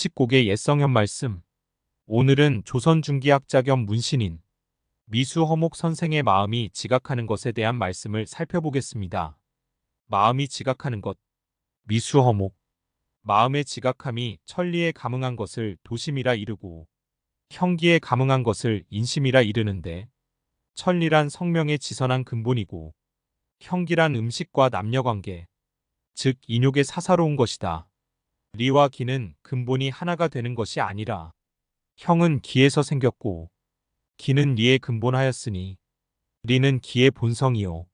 법칙곡의 옛성현 말씀. 오늘은 조선 중기학자 겸 문신인 미수 허목 선생의 마음이 지각하는 것에 대한 말씀을 살펴보겠습니다. 마음이 지각하는 것. 미수 허목. 마음의 지각함이 천리에 감응한 것을 도심이라 이르고 형기에 감응한 것을 인심이라 이르는데 천리란 성명의 지선한 근본이고 형기란 음식과 남녀관계, 즉 인욕의 사사로운 것이다. 리와 기는 근본이 하나가 되는 것이 아니라 형은 기에서 생겼고 기는 리에 근본하였으니 리는 기의 본성이요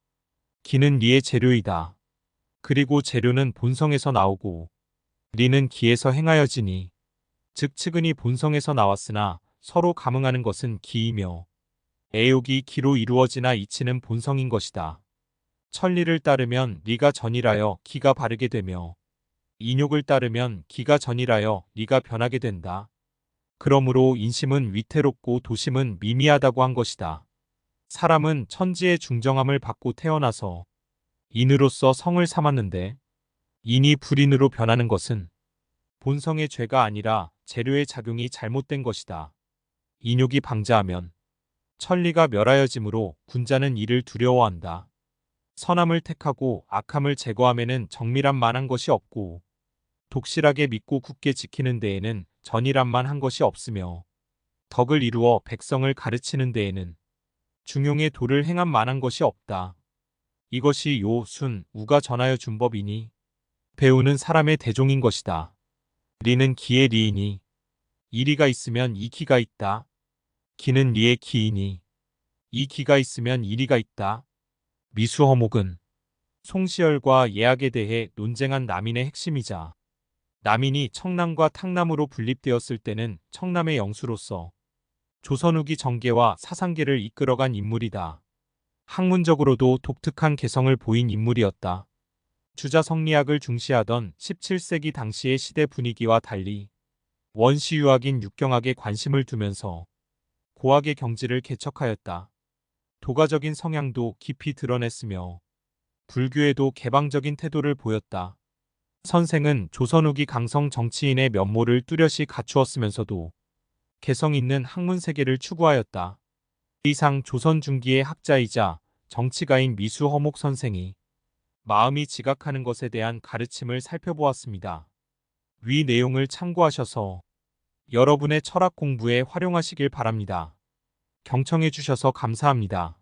기는 리의 재료이다. 그리고 재료는 본성에서 나오고 리는 기에서 행하여지니 즉 측은이 본성에서 나왔으나 서로 감응하는 것은 기이며 애욕이 기로 이루어지나 이치는 본성인 것이다. 천리를 따르면 리가 전이라여 기가 바르게 되며 인욕을 따르면 기가 전이라여 리가 변하게 된다. 그러므로 인심은 위태롭고 도심은 미미하다고 한 것이다. 사람은 천지의 중정함을 받고 태어나서 인으로서 성을 삼았는데 인이 불인으로 변하는 것은 본성의 죄가 아니라 재료의 작용이 잘못된 것이다. 인욕이 방자하면 천리가 멸하여지므로 군자는 이를 두려워한다. 선함을 택하고 악함을 제거함에는 정밀한 만한 것이 없고 독실하게 믿고 굳게 지키는 데에는 전이란만 한 것이 없으며 덕을 이루어 백성을 가르치는 데에는 중용의 도를 행한 만한 것이 없다. 이것이 요, 순, 우가 전하여 준 법이니 배우는 사람의 대종인 것이다. 리는 기의 리이니 이리가 있으면 이 기가 있다. 기는 리의 기이니 이 기가 있으면 이리가 있다. 미수허목은 송시열과 예학에 대해 논쟁한 남인의 핵심이자 남인이 청남과 탕남으로 분립되었을 때는 청남의 영수로서 조선 후기 정계와 사상계를 이끌어간 인물이다. 학문적으로도 독특한 개성을 보인 인물이었다. 주자 성리학을 중시하던 17세기 당시의 시대 분위기와 달리 원시유학인 육경학에 관심을 두면서 고학의 경지를 개척하였다. 도가적인 성향도 깊이 드러냈으며 불교에도 개방적인 태도를 보였다. 선생은 조선 후기 강성 정치인의 면모를 뚜렷이 갖추었으면서도 개성 있는 학문 세계를 추구하였다. 이상 조선 중기의 학자이자 정치가인 미수 허목 선생이 마음이 지각하는 것에 대한 가르침을 살펴보았습니다. 위 내용을 참고하셔서 여러분의 철학 공부에 활용하시길 바랍니다. 경청해 주셔서 감사합니다.